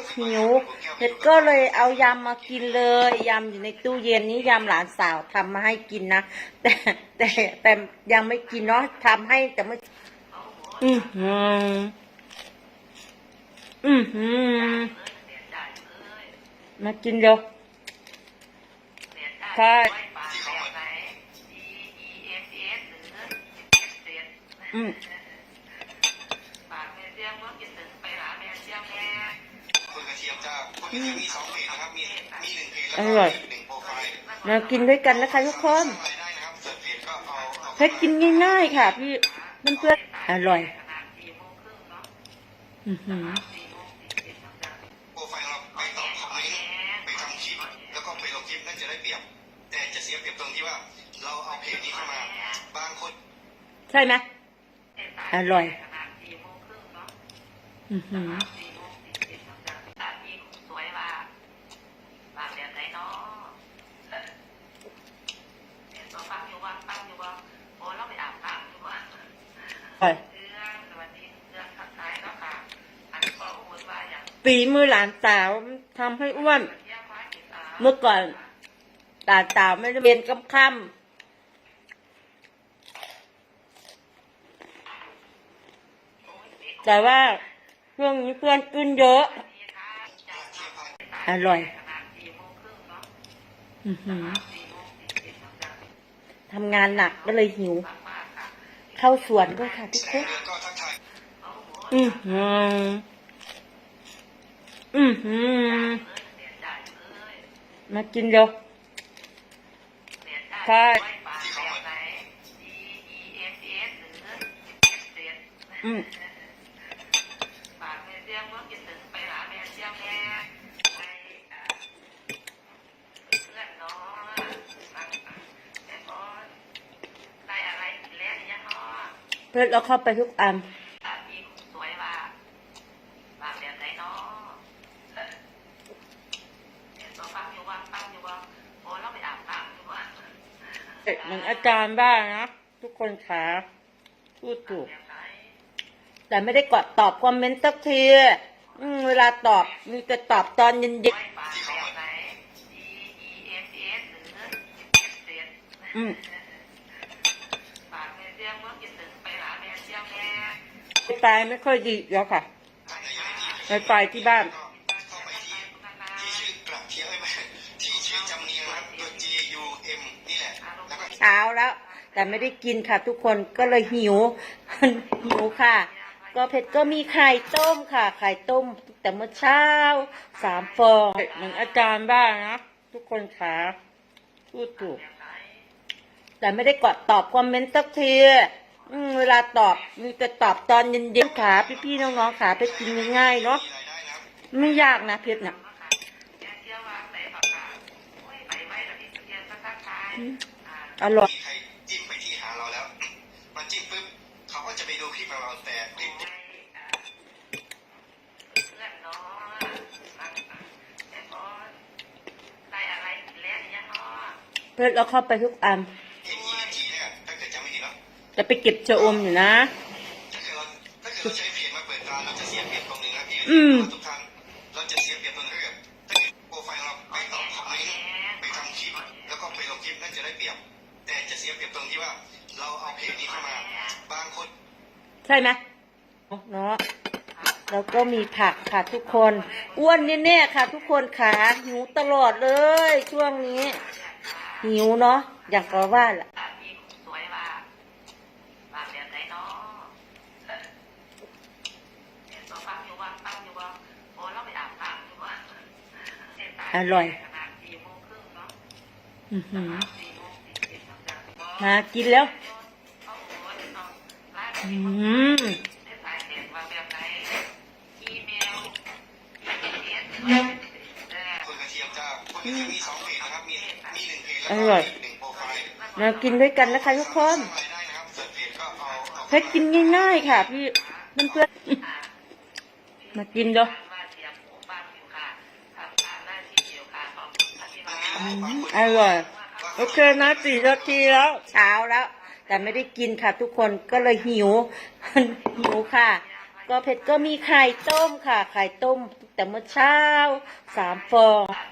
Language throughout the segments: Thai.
ชรหิวเพชรก็เลยเอายำมากินเลยยำอยู่ในตู้เย็นนี้ยำหลานสาวทำมาให้กินนะแต่แต่แต่ยังไม่กินเนาะทำให้แต่ไม่อือหืออือหือมากินเร็วใช่อืมคน กระเทียมจ้าคนกระเทียมมีสองเพจนะครับมีมีหนึ่งเพจแล้วอก็ร่อยหนึ่งโปรไฟล์มากินด้วยกันนะคะทุกคนสร้างรายได้นะครับเสิร์ชเพจก็เอาเอาเพชรกินง่ายๆค่ะ พี่เพื่อนๆอร่อยอือหือโปรไฟล์เราไปตอบคอมเมนต์ไปทำคลิปแล้วก็ไปลงคลิปนั่นจะได้เปรียบ แต่จะเสียเปรียบตรงที่ว่า เราเอาเพจนี้เข้ามาบางคน ใช่ไหมอร่อย อือหือ อร่อย ฝีมือหลานสาวทำให้อ้วน เมื่อก่อนตาสาวไม่ได้เรียนกำค่ำแต่ว่าช่วงนี้เพื่อนขึ้นเยอะ อร่อยอทำงานหนักก็เลยหิว เข้าสวนด้วยค่ะทุกคนงเดือนก็ทักทายอื อหืออือหือมากินเร็วใช่ที่เขามาอืมเพื่อนเราเข้าไปทุกอัน เหมือนอาจารย์บ้างนะ ทุกคนขาพูดถูก แต่ไม่ได้กดตอบคอมเมนต์สักทีอืมเวลาตอบมีแต่ตอบตอนเย็นๆอืมไฟไม่ค่อยดีแล้วค่ะท่านนายกที่ไฟไฟที่บ้านก็เข้าไป เช้าแล้ว แต่ไม่ได้กินค่ะทุกคนก็เลยหิวหิวค่ะ ก็เผ็ดก็มีไข่ต้มค่ะ ไข่ต้ม แต่เมื่อเช้าสามฟองเหมือนอาจารย์บ้างนะทุกคนขาพูดถูก แต่ไม่ได้กดตอบคอมเมนต์สักทีเวลาตอบมีแต่ตอบตอนเย็นๆขาพี่ๆน้องๆขาเพชรกินง่ายๆเนาะไม่ยากนะเพชรน่ะ อร่อยมีใครจิ้มไปที่หาเราแล้ว มันจิ้มปุ๊บเขาก็จะไปดูคลิปของเราแต่คลิปเพชรเราเข้าไปทุกอันเอ็นยีจีเนี่ยถ้าเกิดจำไม่ผิดเนาะจะไปเก็บชะอมอยู่นะถ้า ยเปรียบตรงที่ว่า เราเอาเพจนี้เข้ามา บางคน ใช่ไหมเนาะแล้วก็มีผักค่ะทุกคน อ้วนแน่ๆค่ะ ทุกคนขาหิวตลอดเลย ช่วงนี้ หิวเนาะอย่างก็ว่าแหละอร่อย อือหือ มากินแล้ว อืมอนี่เพจแล้วอยมากินด้วยกันนะคะทุกคนสร้างรายได้นะครับเพชรกินง่ายๆค่ะ พี่เพื่อนๆมากินด้ออืมอร่อย โอเคนะสี่นาทีแล้วเช้าแล้ว แต่ไม่ได้กินค่ะทุกคนก็เลยหิว หิวค่ะ ก็เพชรก็มีไข่ต้มค่ะ ไข่ต้ม แต่เมื่อเช้าสามฟองเนาะ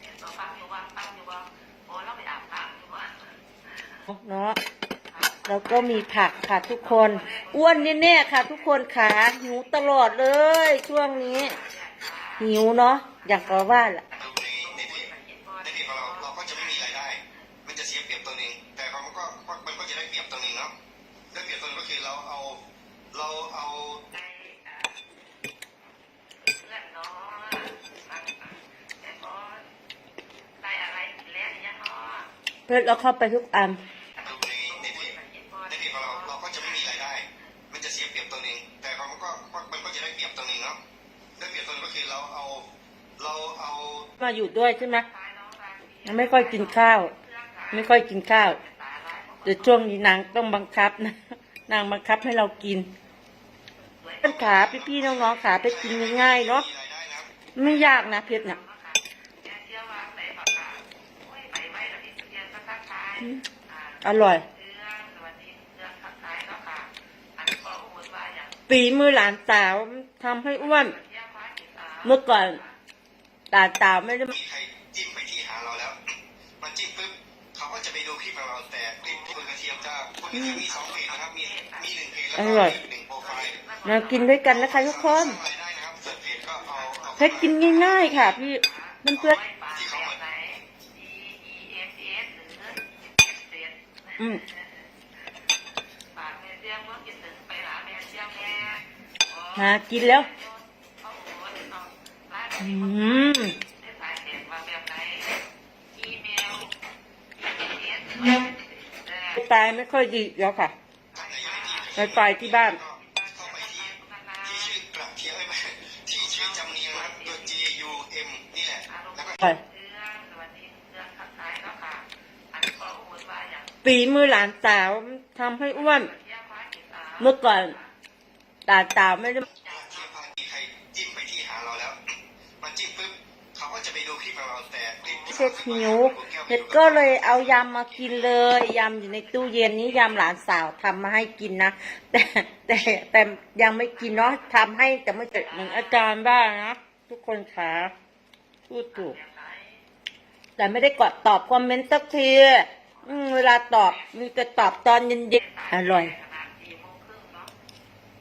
เห็นตัวฟังอยู่ว่าฟังอยู่ว่าโอ้เราไปอาบน้ำอยู่ว่าเนาะแล้วก็มีผักค่ะทุกคน อ้วนแน่ๆค่ะทุกคนขาหิวตลอดเลยช่วงนี้ หิวเนาะอยากก็ว่าล่ะดูในในเพจในเพจของเราเราก็จะไม่มีรายได้ มันจะเสียเปรียบตัวหนึ่งแต่เขาก็มันก็จะได้เปรียบตัวหนึ่งเนาะได้เปรียบตัวหนึงก็คือเราเอาเราเอาได้อ่าเพื่อนเนาะฟังแต่ก็ได้อะไรแล้วยังเนาะเพื่อนเราเข้าไปทุกอันดูใน มาอยู่ด้วยใช่ไหมไม่ค่อยกินข้าว ไม่ค่อยกินข้าวเดี๋ยวช่วงนี้นางต้องบังคับนะนางบังคับให้เรากินเพื่อนขาพี่ๆน้องๆขาไปกินง่ายๆเนาะไม่ยากนะเพชรน่ะอร่อยฝีมือหลานสาวทำให้อ้วน เมื่อก่อน ตาตาวไม่ได้มีใครจิ้มไปที่หาเราแล้ว มันจิ้มปุ๊บเขาก็จะไปดูคลิปของเราแต่คลิปคนกระเทียมจะคนกระเทียมมีสองเพจนะครับมีมีหนึ่งเพจแล้วอก็ร่อยหนึ่งโปรไฟล์มากินด้วยกันนะคะทุกคนสร้างรายได้นะครับส่วนเพจก็เอาเอาเพชรกินง่ายๆค่ะ พี่เพื่อนที่เขาหมดๆอืมหากินแล้ว อืมตายไม่ค่อยดีแล้วค่ะท่านไหนยังไม่ดีไปไปที่บ้านก็เข้าไปที่ที่ชื่อกระเทียมเอ้ยไม่ที่ชื่อจำเนียงนะครับตัว G U M นี่แหละแล้วก็ไปฝีมือหลานสาวทำให้อ้วน เมื่อก่อนตาตาวไม่ได้ เช็ดหิวเห็ดก็เลยเอายำมากินเลยยำอยู่ในตู้เย็นนี้ยำหลานสาวทำมาให้กินนะแต่แต่แต่ยังไม่กินเนาะทำให้แต่ไม่เจอเหมือนอาจารย์บ้างนะทุกคนขาพูดถูก แต่ไม่ได้กดตอบคอมเมนต์สักทีเวลาตอบมีแต่ตอบตอนเย็นๆอร่อย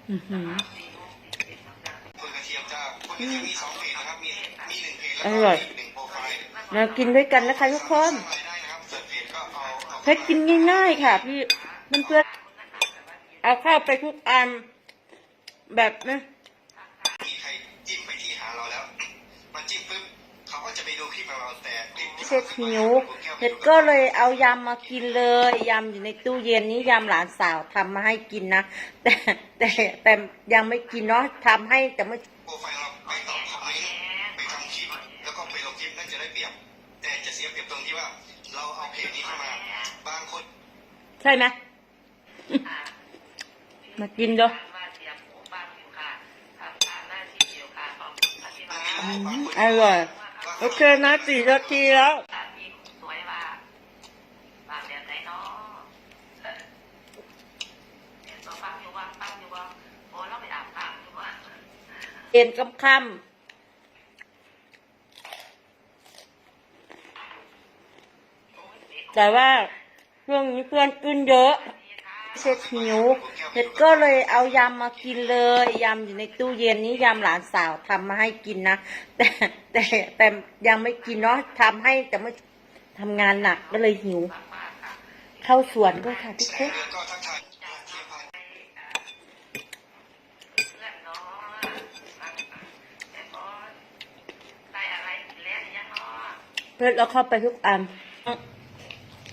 อือหือ คนกระเทียมจะคนกระเทียมมีสองเพจนะครับมีมีหนึ่งเพจแล้วอก็ร่อยหนึ่งโปรไฟล์มากินด้วยกันนะคะทุกคนสร้างรายได้นะครับส่วนเพจก็เอาเอาเพชรกินง่ายๆค่ะ พี่เพื่อนๆเอาเข้าไปทุกอันแบบนะมีใครจิ้มไปที่หาเราแล้วมันจิ้มปุ๊บเขาก็จะไปดูคลิปของเราแต่คลิปที่เช็ดหิวเห็ดก็เลยเอายำมากินเลยยำอยู่ในตู้เย็นนี้ยำหลานสาวทำมาให้กินนะแต่แต่แต่ยังไม่กินเนาะทำให้แต่ไม่ ยเปรียบตรงที่ว่า เราเอาเพจนี้เข้ามา บางคนใช่ไหมมากินเด้ออืมอร่อยโอเคนะสี่นาทีแล้วสวยว่าบางแบบไหนเนาะเห็นตัวฟังอยู่ว่าฟังอยู่ว่าโอ้เราไปอาบน้ำอยู่ว่าเย็นค่ำๆ แต่ว่าช่วงนี้เพื่อนขึ้นเยอะเช็ดหิวเห็ดก็เลยเอายำมากินเลยยำอยู่ในตู้เย็นนี้ยำหลานสาวทำมาให้กินนะแต่แต่แต่ยังไม่กินเนาะทำให้แต่ไม่ทำงานหนักก็เลยหิว เข้าสวนด้วยค่ะทุกคนเพันเพื่อแต่ก็ได้อะไรแล้วยังเนาะเพื่อนเราเข้าไปทุกอัน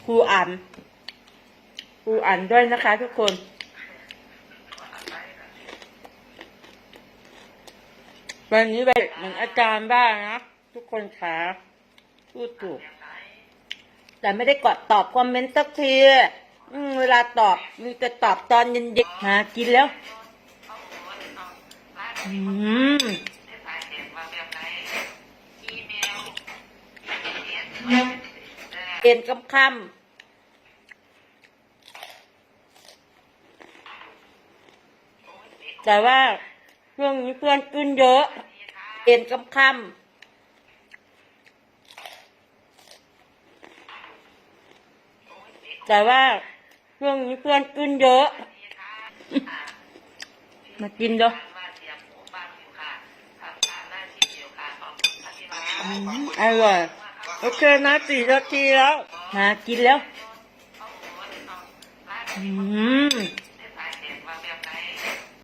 ครูอ่านครูอ่านด้วยนะคะทุกคนวันนี้ไปเหมือนอาจารย์บ้างนะทุกคนขาพูดถูก แต่ไม่ได้กดตอบคอมเมนต์สักทีเวลาตอบมีแต่ตอบตอนเย็นๆหากินแล้ว อืม เป็นคำคำแต่ว่าเรื่องนี้เพื่อนขึ้นเยอะ เป็นคำคำแต่ว่าเรื่องนี้เพื่อนขึ้นเยอะ มากินเด้ออร่อย โอเคนะสี่นาทีแล้ว มากินแล้ว อืม